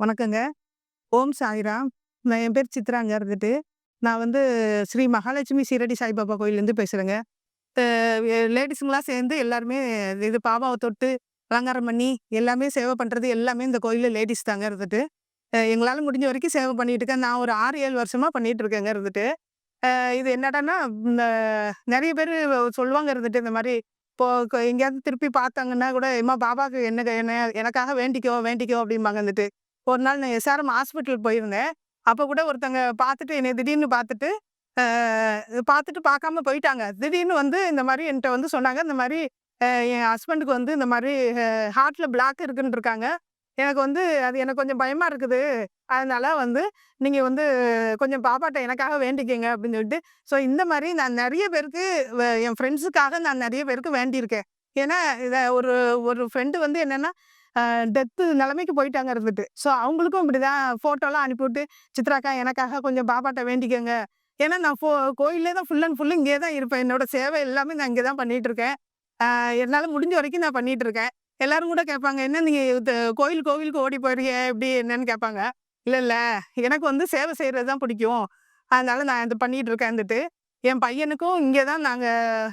வணக்கங்க. ஓம் சாய்ராம். நான் என் பேர் சித்ராங்க இருந்துட்டு. நான் வந்து ஸ்ரீ மகாலட்சுமி சீரடி சாய்பாபா கோயிலேருந்து பேசுகிறேங்க லேடிஸுங்களாம் சேர்ந்து எல்லாருமே இது பாபாவை தொட்டு, அலங்காரம் பண்ணி, எல்லாமே சேவை பண்ணுறது எல்லாமே இந்த கோயிலில் லேடீஸ் தாங்க இருந்துட்டு. எங்களால் முடிஞ்ச வரைக்கும் சேவை பண்ணிகிட்டு இருக்கேன். நான் ஒரு ஆறு ஏழு வருஷமாக பண்ணிகிட்டு இருக்கேங்க இருந்துட்டு. இது என்னடான்னா, இந்த பேர் சொல்லுவாங்க இருந்துட்டு, இந்த மாதிரி இப்போ எங்கேயாவது திருப்பி பார்த்தாங்கன்னா கூட, "எம்மா பாபாவுக்கு என்ன என்ன எனக்காக வேண்டிக்கோ, வேண்டிக்கோ" அப்படிம்பாங்க இருந்துட்டு. ஒரு நாள் நான் எஸ்ஆர்எம் ஹாஸ்பிட்டல் போயிருந்தேன். அப்போ கூட ஒருத்தங்க பார்த்துட்டு என்னைய திடீர்னு பார்த்துட்டு, பார்த்துட்டு பார்க்காம போயிட்டாங்க. திடீர்னு வந்து இந்த மாதிரி என்கிட்ட வந்து சொன்னாங்க. இந்த மாதிரி என் ஹஸ்பண்டுக்கு வந்து இந்த மாதிரி ஹார்ட்டில் பிளாக் இருக்குன்னு இருக்காங்க. எனக்கு வந்து அது எனக்கு கொஞ்சம் பயமாக இருக்குது. அதனால வந்து நீங்கள் வந்து கொஞ்சம் பாப்பாட்ட எனக்காக வேண்டிக்கங்க அப்படின்னு சொல்லிட்டு, ஸோ இந்த மாதிரி நான் நிறைய பேருக்கு என் ஃப்ரெண்ட்ஸுக்காக நான் நிறைய பேருக்கு வேண்டியிருக்கேன். ஏன்னா, இதை ஒரு ஒரு ஃப்ரெண்டு வந்து என்னென்னா டெத்து நிலைமைக்கு போயிட்டாங்க இருந்துட்டு. ஸோ அவங்களுக்கும் இப்படிதான் ஃபோட்டோலாம் அனுப்பிவிட்டு, "சித்ராக்கா எனக்காக கொஞ்சம் பாபாட்ட வேண்டிக்கோங்க ஏன்னா நான் ஃபோ கோயிலே தான் ஃபுல் அண்ட் ஃபுல் இங்கே தான் இருப்பேன். என்னோட சேவை எல்லாமே நான் இங்கே தான் பண்ணிட்டு இருக்கேன். என்னால் முடிஞ்ச வரைக்கும் நான் பண்ணிட்டு இருக்கேன். எல்லாரும் கூட கேட்பாங்க, "என்ன நீங்க கோயில் கோவிலுக்கு ஓடி போறீங்க எப்படி என்னன்னு?" கேட்பாங்க. இல்லை இல்லை எனக்கு வந்து சேவை செய்கிறது தான் பிடிக்கும். அதனால நான் இது பண்ணிட்டு இருந்துட்டு என் பையனுக்கும் இங்கே தான் நாங்கள்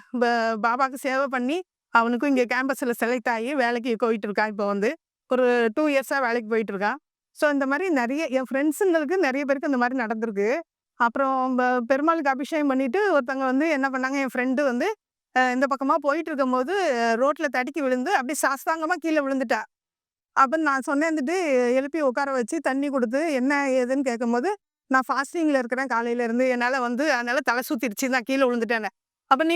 பாபாவுக்கு சேவை பண்ணி, அவனுக்கும் இங்க கேம்பஸ்ல செலக்ட் ஆகி வேலைக்கு போயிட்டு இருக்கான் இப்போ வந்து. ஒரு டூ இயர்ஸா வேலைக்கு போயிட்டு இருக்கான். ஸோ இந்த மாதிரி நிறைய என் ஃப்ரெண்ட்ஸுங்களுக்கு நிறைய பேருக்கு இந்த மாதிரி நடந்திருக்கு. அப்புறம் பெருமாளுக்கு அபிஷேகம் பண்ணிட்டு ஒருத்தவங்க வந்து என்ன பண்ணாங்க, என் ஃப்ரெண்டு வந்து இந்த பக்கமா போயிட்டு இருக்கும்போது ரோட்ல தடுக்கி விழுந்து அப்படியே சாஸ்தாங்கமா கீழ விழுந்துட்டா. அப்ப நான் சொன்னேன்னுட்டு எழுப்பி உட்கார வச்சு தண்ணி கொடுத்து என்ன ஏதுன்னு கேட்கும்போது, "நான் ஃபாஸ்டிங்ல இருக்கிறேன் காலையில இருந்து. என்னால வந்து அதனால தலை சுற்றிடுச்சு நான் கீழே விழுந்துட்டேன் "அப்ப நீ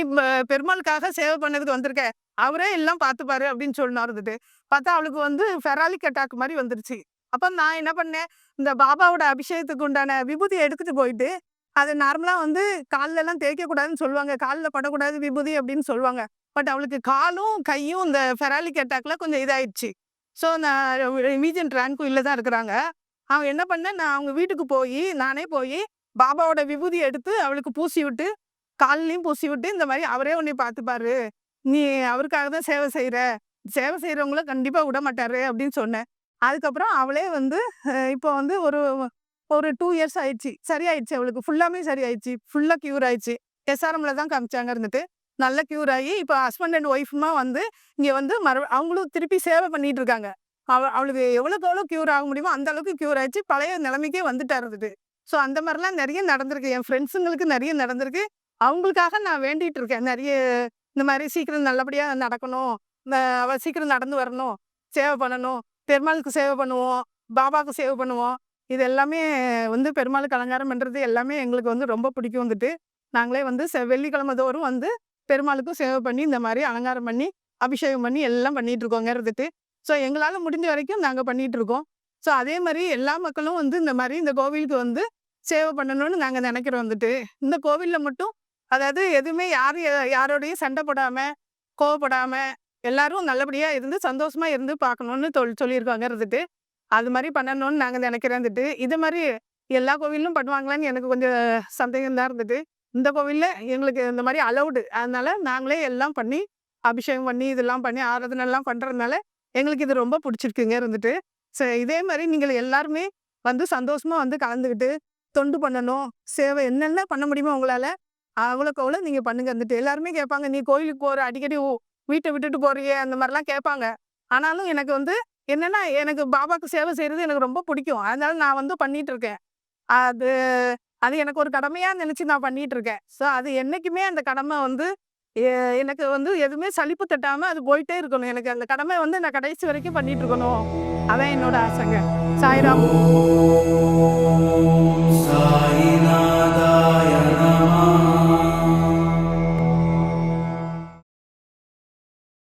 பெருமாளுக்காக சேவை பண்ணதுக்கு வந்திருக்க. அவரே எல்லாம் பார்த்துப்பாரு." அப்படின்னு சொன்னார் இருந்துட்டு. பார்த்தா அவளுக்கு வந்து ஃபெராலிக் அட்டாக் மாதிரி வந்துருச்சு. அப்ப நான் என்ன பண்ணேன், இந்த பாபாவோட அபிஷேகத்துக்கு உண்டான விபூதியை எடுத்துட்டு போயிட்டு, அது நார்மலா வந்து கால்லலாம் தேய்க்கக்கூடாதுன்னு சொல்லுவாங்க. கால்ல படக்கூடாது விபூதி அப்படின்னு சொல்லுவாங்க. பட் அவளுக்கு காலும், கையும் இந்த ஃபெராலிக் அட்டாக்ல கொஞ்சம் இதாயிடுச்சு. ஸோ நான் இமீஜியன்ட் ரேங்க்கும் இல்லை தான் இருக்கிறாங்க. அவங்க என்ன பண்ணேன், நான் அவங்க வீட்டுக்கு போயி, நானே போயி பாபாவோட விபூதி எடுத்து அவளுக்கு பூசி விட்டு, கால்லயும் பூசி விட்டு, இந்த மாதிரி அவரே உன்னை பார்த்துப்பாரு. நீ அவருக்காக தான் சேவை செய்கிற சேவை செய்றவங்கள கண்டிப்பா விடமாட்டாரு அப்படின்னு சொன்னேன். அதுக்கப்புறம் அவளே வந்து இப்போ வந்து ஒரு ஒரு டூ இயர்ஸ் ஆயிடுச்சு. சரியாயிடுச்சு அவளுக்கு. ஃபுல்லாமே சரியாயிடுச்சு. ஃபுல்லா கியூர் ஆயிடுச்சு. எஸ்ஆர்எம்ல தான் காமிச்சாங்க இருந்துட்டு. நல்ல க்யூர் ஆகி, இப்போ ஹஸ்பண்ட் அண்ட் ஒய்ஃபுமா வந்து இங்க வந்து மறு அவங்களும் திருப்பி சேவை பண்ணிட்டு இருக்காங்க. அவ அவளுக்கு எவ்வளோக்கு எவ்வளோ கியூர் ஆக முடியுமோ அந்த அளவுக்கு கியூர் ஆயிடுச்சு. பழைய நிலைமைக்கே வந்துட்டா இருந்துட்டு. ஸோ அந்த மாதிரிலாம் நிறைய நடந்திருக்கு. என் ஃப்ரெண்ட்ஸுங்களுக்கு நிறைய நடந்திருக்கு. அவங்களுக்காக நான் வேண்டிகிட்டு இருக்கேன். நிறைய இந்த மாதிரி சீக்கிரம் நல்லபடியாக நடக்கணும். அவ சீக்கிரம் நடந்து வரணும். சேவை பண்ணணும். பெருமாளுக்கு சேவை பண்ணுவோம். பாபாவுக்கு சேவை பண்ணுவோம். இது எல்லாமே வந்து பெருமாளுக்கு அலங்காரம் பண்ணுறது எல்லாமே எங்களுக்கு வந்து ரொம்ப பிடிக்கும் வந்துட்டு. நாங்களே வந்து செ வெள்ளிக்கிழமை தோறும் வந்து பெருமாளுக்கும் சேவை பண்ணி, இந்த மாதிரி அலங்காரம் பண்ணி, அபிஷேகம் பண்ணி எல்லாம் பண்ணிட்டு இருக்கோங்க இருந்துட்டு. ஸோ எங்களால் முடிஞ்ச வரைக்கும் நாங்கள் பண்ணிட்டு இருக்கோம். ஸோ அதே மாதிரி எல்லா மக்களும் வந்து இந்த மாதிரி இந்த கோவிலுக்கு வந்து சேவை பண்ணணும்னு நாங்கள் நினைக்கிறோம் வந்துட்டு. இந்த கோவில்ல மட்டும் அதாவது எதுவுமே யாரும் யாரோடையும் சண்டை போடாம, கோவப்படாமல் எல்லாரும் நல்லபடியா இருந்து சந்தோஷமா இருந்து பார்க்கணுன்னு தொல் சொல்லியிருக்காங்க இருந்துட்டு. அது மாதிரி பண்ணணும்னு நாங்க நெனைக்கிறேன் இருந்துட்டு இது மாதிரி எல்லா கோவில்லும் பண்ணுவாங்களான்னு எனக்கு கொஞ்சம் சந்தேகம் தான் இருந்துட்டு. இந்த கோவில்ல எங்களுக்கு இந்த மாதிரி அலௌடு அதனால நாங்களே எல்லாம் பண்ணி, அபிஷேகம் பண்ணி, இதெல்லாம் பண்ணி ஆராதனைலாம் பண்றதுனால, எங்களுக்கு இது ரொம்ப புடிச்சிருக்குங்க இருந்துட்டு. ச இதே மாதிரி நீங்கள் எல்லாருமே வந்து சந்தோஷமா வந்து கலந்துக்கிட்டு, தொண்டு பண்ணணும். சேவை என்னென்ன பண்ண முடியுமோ உங்களால, அவ்வளோக்கு அவ்வளோ நீங்கள் பண்ணுங்க வந்துட்டு. எல்லாருமே கேட்பாங்க, "நீ கோயிலுக்கு போகிற அடிக்கடி வீட்டை விட்டுட்டு போறியே" அந்த மாதிரிலாம் கேட்பாங்க. ஆனாலும் எனக்கு வந்து என்னென்னா எனக்கு பாபாவுக்கு சேவை செய்கிறது எனக்கு ரொம்ப பிடிக்கும். அதனால நான் வந்து பண்ணிட்டு இருக்கேன். அது அது எனக்கு ஒரு கடமையாக நினச்சி நான் பண்ணிட்டு இருக்கேன். ஸோ அது என்றைக்குமே அந்த கடமை வந்து எனக்கு வந்து எதுவுமே சலிப்பு தட்டாமல் அது போயிட்டே இருக்கணும். எனக்கு அந்த கடமை வந்து நான் கடைசி வரைக்கும் பண்ணிட்டு இருக்கணும். அதான் என்னோட ஆசைங்க. சாய்ராம்.